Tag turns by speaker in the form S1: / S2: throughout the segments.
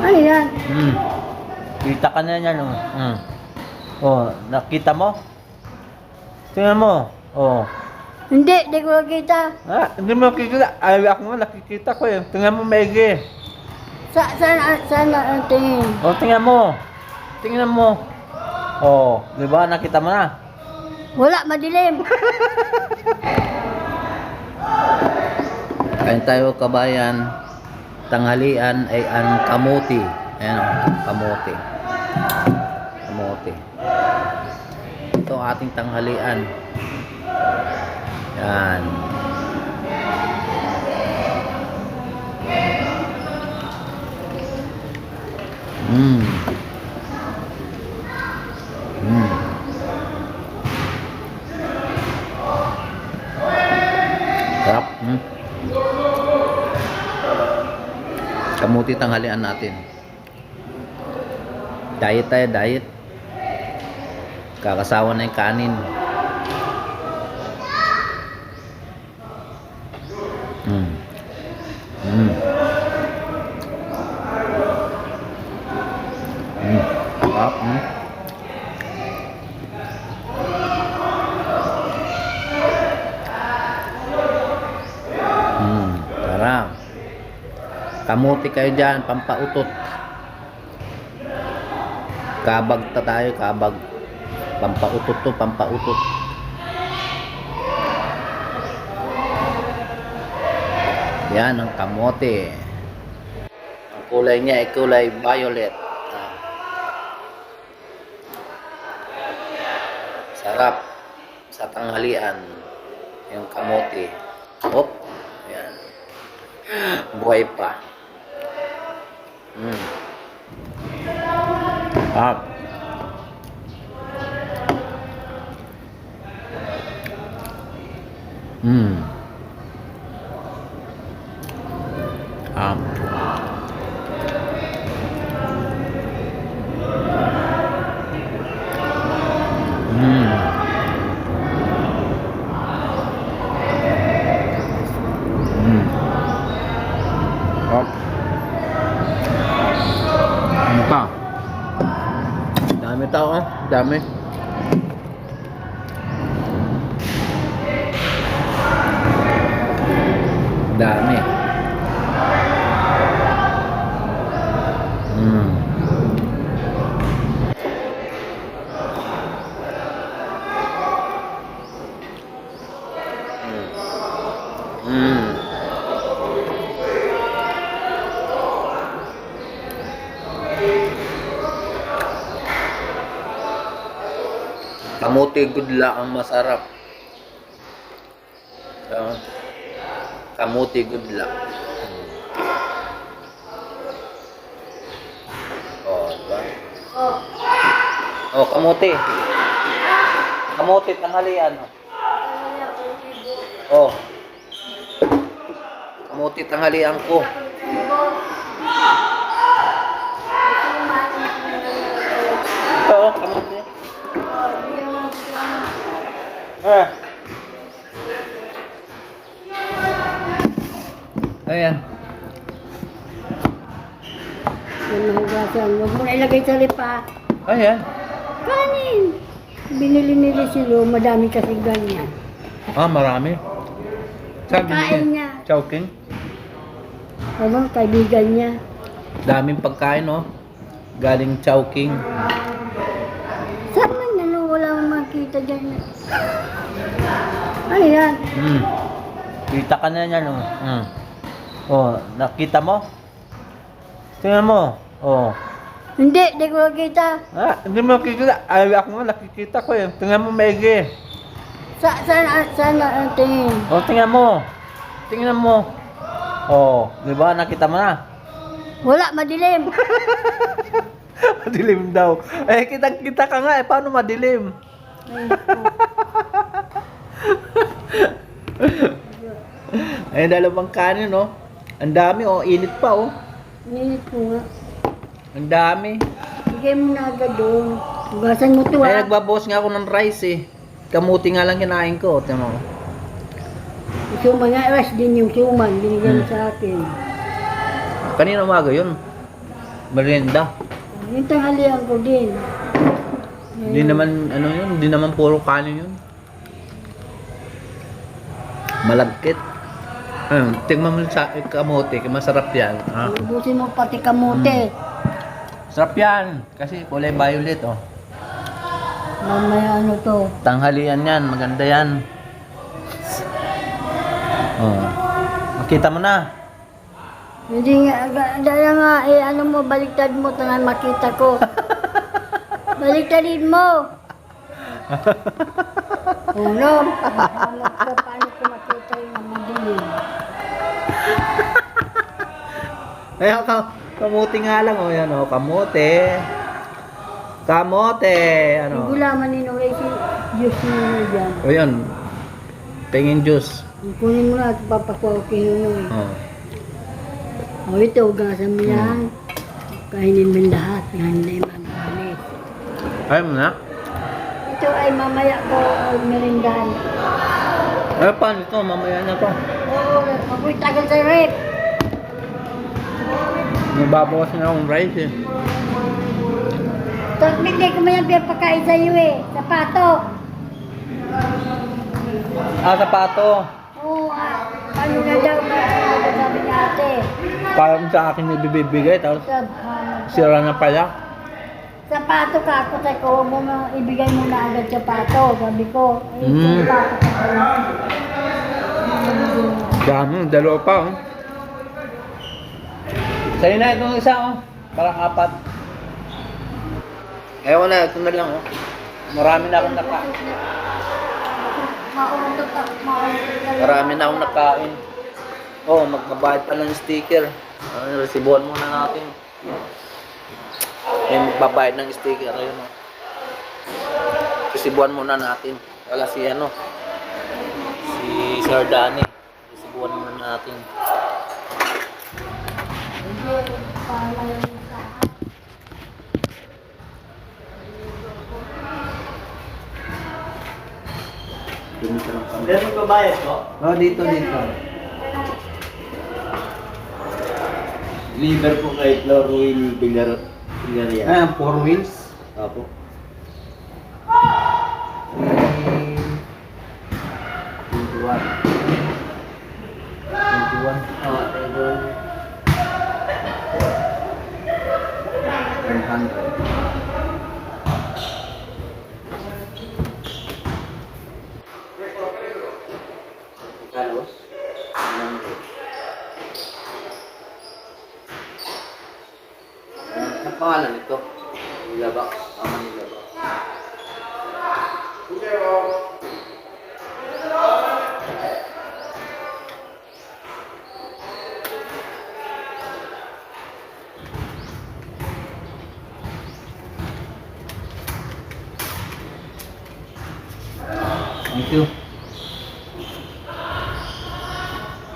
S1: Ano yan?
S2: Hmm. Kita ka na yan, oh. Hmm. Oh, nakita mo? Tingnan mo. Oh.
S1: Hindi, di ko nakita.
S2: Ah, hindi mo nakikita. Ay, ako nga nakikita ko eh. Tingnan mo maigi.
S1: Sa, saan, saan ang tingin?
S2: Oh, tingnan mo. Tingnan mo. Oh, di ba? Nakita mo na.
S1: Wala, madilim.
S2: Kain tayo kabayan. Tanghalian ay ang kamuti. Ayan o, kamuti. Kamuti. Ito ang ating tanghalian. Yan. Mm. Mm. Sarap. Mm. Kamuti tanghalian natin. Diet tayo, diet. Kakasawa na yung kanin. Mm. Mm. Mm. Sarap. Mm. Mm. Sarap. Kamuti kayo dyan, pampautot. Kabag ta tayo, kabag. Pampautot to, pampautot. Yan ang kamote. Ang kulay niya ay kulay violet. Ah. Sarap sa tanghalian yung kamote. Hop. Yan. Buhay pa. Mm. Ah. Mm. Ah. Mm. Mm. Ah. Ano pa? Dami tao ah. Dami. Mm. Mm. Kamuti gudla ang masarap. So, kamuti gudla. Oh, diba?
S1: Oh,
S2: Oh, kamuti. Kamuti tanghalian. Oh. Kamuti tanghalian ko. Ah. Ayan.
S1: Yan ang hugasan. Huwag mo na ilagay sa lipa.
S2: Ayan.
S1: Kanin. Binili ni Lucilo, madami kasi ganyan.
S2: Ah, marami. Sabi
S1: Kain niya.
S2: Chowking.
S1: Ano, kaibigan niya.
S2: Daming pagkain, no? Galing Chowking.
S1: Saan man yan? oh? Wala makita dyan. Ano yan?
S2: Hmm. Kita ka na yan, oh. Hmm. Oh, nakita mo? Tingnan mo. Oh.
S1: Hindi, di ko nakita.
S2: Ah, hindi mo nakikita. Ay, ako nga nakikita ko eh. Tingnan mo maigi.
S1: Sa, saan, saan ang tingin?
S2: Oh, tingnan mo. Tingnan mo. Oh, di ba? Nakita mo na.
S1: Wala, madilim.
S2: madilim daw. Eh, kitang-kita ka nga eh. Paano madilim?
S1: Ay,
S2: Ay, dalawang kanin, oh. Ang dami, oh. Init pa, oh.
S1: Ninit ko nga.
S2: Ang dami.
S1: Bigay mo na agad doon. Hugasan mo to
S2: Eh,
S1: ha.
S2: nagbabawas nga ako ng rice, eh. Kamuti nga lang kinain ko. Tingnan mo.
S1: Suman nga, rice din yung suman. Binigyan
S2: Hmm.
S1: sa akin.
S2: Kanina umaga yun. Merienda.
S1: Yung tanghalian ko din.
S2: Hindi naman, ano yun, hindi naman puro kanin yun. Malagkit. Ayun, tingnan mo sa kamote, masarap yan. Ah.
S1: Ubusin mo pati kamote.
S2: Sarap yan, kasi kulay violet oh.
S1: Mamaya ano to.
S2: Tanghalian yan, maganda yan. Oh. Makita mo na.
S1: Hindi nga, ga- dahil nga, eh, ano mo, baliktad mo, tangan makita ko. Baliktadin mo. Uno, paano paano ko makita yung madilim?
S2: Ayan, ka, kamote nga lang oh, yan oh, kamote. Kamote,
S1: Yung
S2: ano.
S1: gulaman ni Noe, si Diyos mo dyan.
S2: O yun, pengin juice.
S1: Kunin mo na at papakuha ko kay Noe.
S2: Oh.
S1: O ito, ugasan mo yan. Kainin mo lahat. Yan na yung mamahalis.
S2: Ayaw mo na?
S1: Ito ay mamaya ko merindahan.
S2: Eh, paano ito? Mamaya na to.
S1: Mabuhay tagal sa rep.
S2: Nababawas na akong rice eh.
S1: Tapos hindi ko man yan pinapakain sa iyo eh. Sapato.
S2: Ah, sapato.
S1: Oo, ah, paano na daw? Na sabi ni ate?
S2: Parang sa akin ibibigay, tapos
S1: Sabi,
S2: sira na pala.
S1: Sapato ka ako, sabi ko, mo ibigay mo na agad sapato. Sabi ko, eh,
S2: Mm.
S1: sapato ka pala.
S2: Dami, dalawa pa oh. Sa'yo na itong isa oh. Parang apat. Ewan na, ito na lang oh. Marami na akong naka... Marami na akong nakain. Oh, magbabayad pa ng sticker. Ano, resibuan muna natin. May magbabayad ng sticker. Ayun oh. Resibuan muna natin. Wala si ano. Si Sir Danny. Resibuan muna natin.
S3: Pero magbabayad ko?
S2: Oh, dito, dito.
S3: Liver po kay Florwin Villar Villaria.
S2: Ayan, four wheels.
S3: Opo.
S2: Ang pangalan nito? Nilaba. Tama nilaba. Thank you.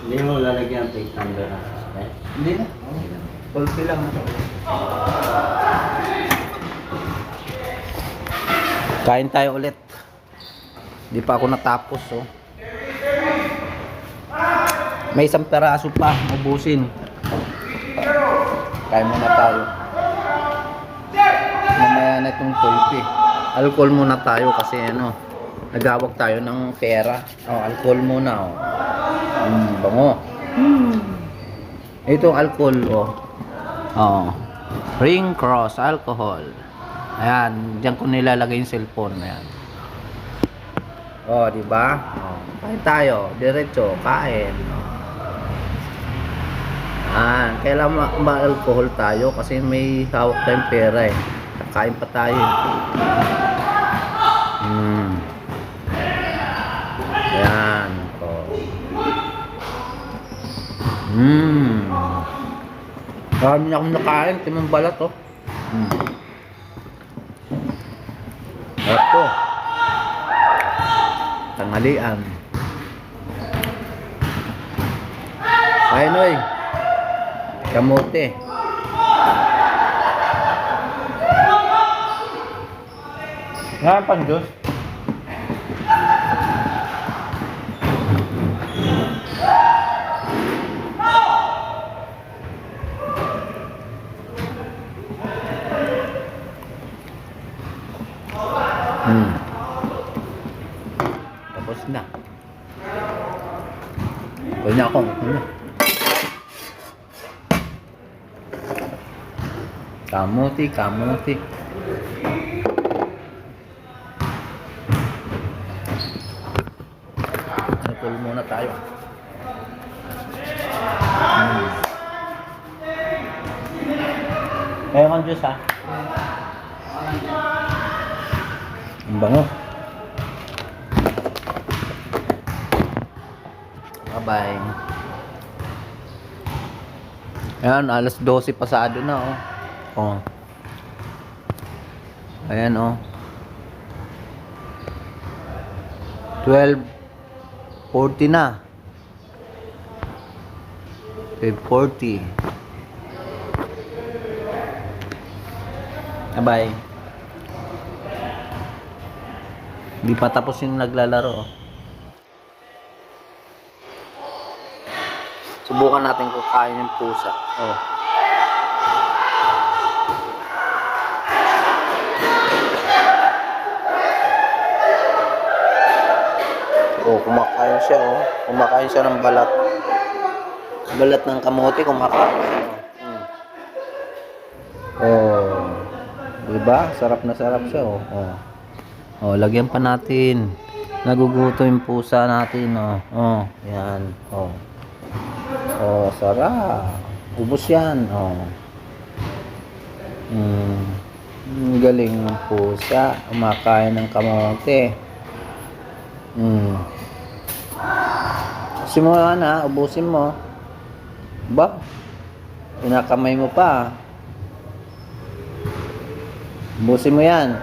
S3: Hindi mo lalagyan ang plate number na.
S2: Hindi na. Pulpi lang. Kain tayo ulit. Di pa ako natapos, oh. May isang peraso pa, ubusin. Kain muna tayo. Mamaya na itong pulpi. Alcohol muna tayo kasi ano, nagawag tayo ng pera. Oh, alcohol muna, oh. Mm, bango.
S1: Hmm.
S2: Itong alcohol, oh. Oh. Ring cross alcohol. Ayan, diyan ko nilalagay yung cellphone. Ayan. Oh, di ba? Oh, kain tayo, diretso, kain. Ah, kailangan ma- ma-alcohol tayo kasi may hawak tayong pera eh. Kain pa tayo. eh. Hmm. Ayan. Oh. Hmm. Marami na akong nakain, timang balat oh. Hmm. Ito. Tanghalian. Ay, Noy. Kamote. Nga pang Diyos. Hmm. Tapos na. Huwag na ako. Huwag na. Kamuti, kamuti. Alcohol muna tayo. Hmm. Kaya kang Diyos ha. Ang bango. Bye-bye. Ayan, alas 12 pasado na oh. Oh. Ayan oh. 12.40 na. 12.40. Bye-bye. Hindi pa tapos yung naglalaro. oh. Subukan natin kung kaya ng pusa. Oh. Oh, kumakain siya oh. Kumakain siya ng balat. Balat ng kamote kumakain. Oh. Hmm. Oh. Diba? Sarap na sarap siya oh. Oh. Oh, lagyan pa natin. Naguguto yung pusa natin oh. Oh, yan. Oh. Oh, sarap. Ubus yan. Oh. Mm. Ang galing ng pusa. Kumakain ng kamote. Mm. Mo yan ha. Ubusin mo. Ba? Pinakamay mo pa. Ubusin mo yan.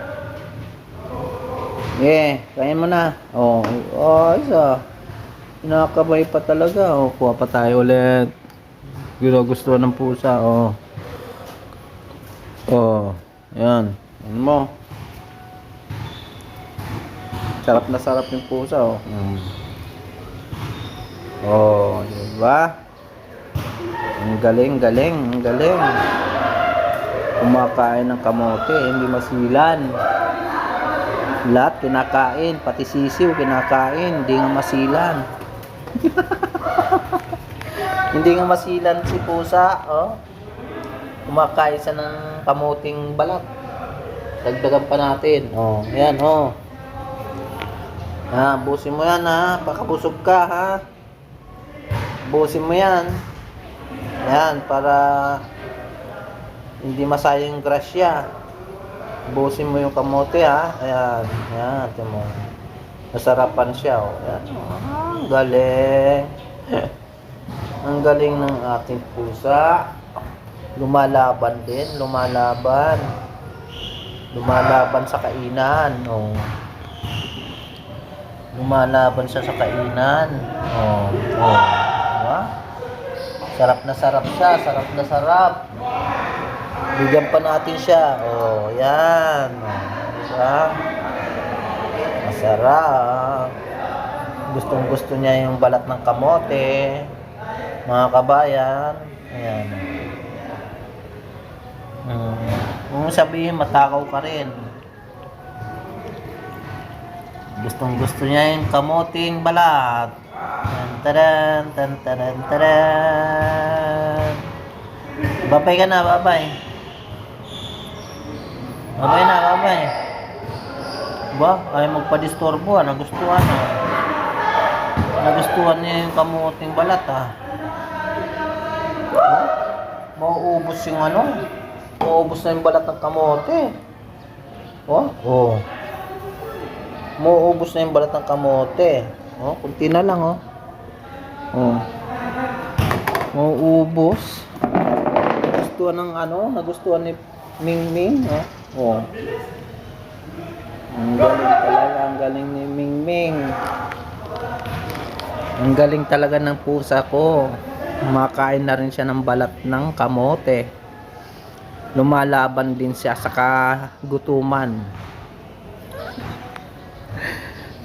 S2: Yeah, kaya mo na. Oh, oh, isa. Pinakabay pa talaga. Oh, kuha pa tayo ulit. Ginugustuhan ng pusa. Oh. Oh, yan. Ano mo? Sarap na sarap yung pusa. Oh. Mm. Oh, diba? Ang galing, galing, ang galing. Kumakain ng kamote, hindi masilan. Lahat kinakain, pati sisiw kinakain, hindi nga masilan. hindi nga masilan si pusa, oh. Kumakain siya ng kamuting balat. Dagdagan pa natin. Oh, ayan, oh. Ha, busin mo yan ha. Pakabusog ka ha. Busin mo yan. Yan, para hindi masayang grasya. Busin mo yung kamote ha. Ayan, ayan, ito mo. Nasarapan siya oh. Ayan. Ah, ang galing. ang galing ng ating pusa. Lumalaban din, lumalaban. Lumalaban sa kainan. Oh. Lumalaban siya sa kainan. Oh, oh. Diba? Sarap na sarap siya, sarap na sarap. Bigyan pa natin siya. Oh, yan. Diba? Masarap. Gustong gusto niya yung balat ng kamote. Mga kabayan. Ayan. Hmm. Kung sabihin, matakaw ka rin. Gustong gusto niya yung kamuting balat. Tan taran, tan taran. Babay ka na, babay. Babay na, babay. Ba, ay magpa-disturbo ah, nagustuhan ah. Nagustuhan niya yung kamuting balat ah. Mauubos yung ano. Mauubos na yung balat ng kamote. Oh, oh. Mauubos na yung balat ng kamote. Oh, kunti na lang, oh. Oh. Mauubos. Nagustuhan ng ano, nagustuhan ni Ming Ming, oh. Oh. Ang galing talaga, ang galing ni Ming Ming. Ang galing talaga ng pusa ko. Kumakain na rin siya ng balat ng kamote. Lumalaban din siya sa kagutuman.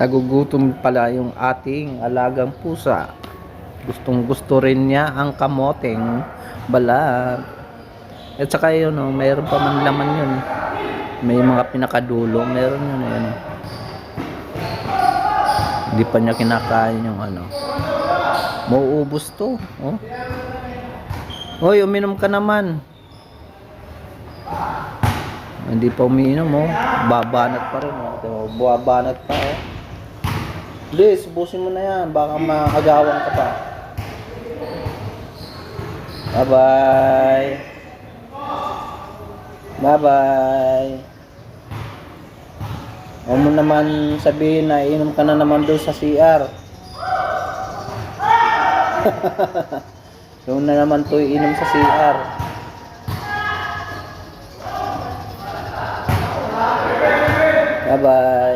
S2: Nagugutom pala yung ating alagang pusa. Gustong gusto rin niya ang kamoteng balat. At saka yun, oh, mayroon pa man laman yun. May mga pinakadulo, meron yun. Ayan, oh. Hindi pa niya kinakain yung ano. Mauubos to. Oh. Hoy, uminom ka naman. Hindi pa umiinom, oh. Babanat pa rin, oh, Buwabanat pa, oh. Please, subusin mo na yan. Baka maagawan ka pa. Bye-bye. Bye-bye. Huwag mo naman sabihin na inom ka na naman doon sa CR. Doon na naman to inom sa CR. Bye-bye.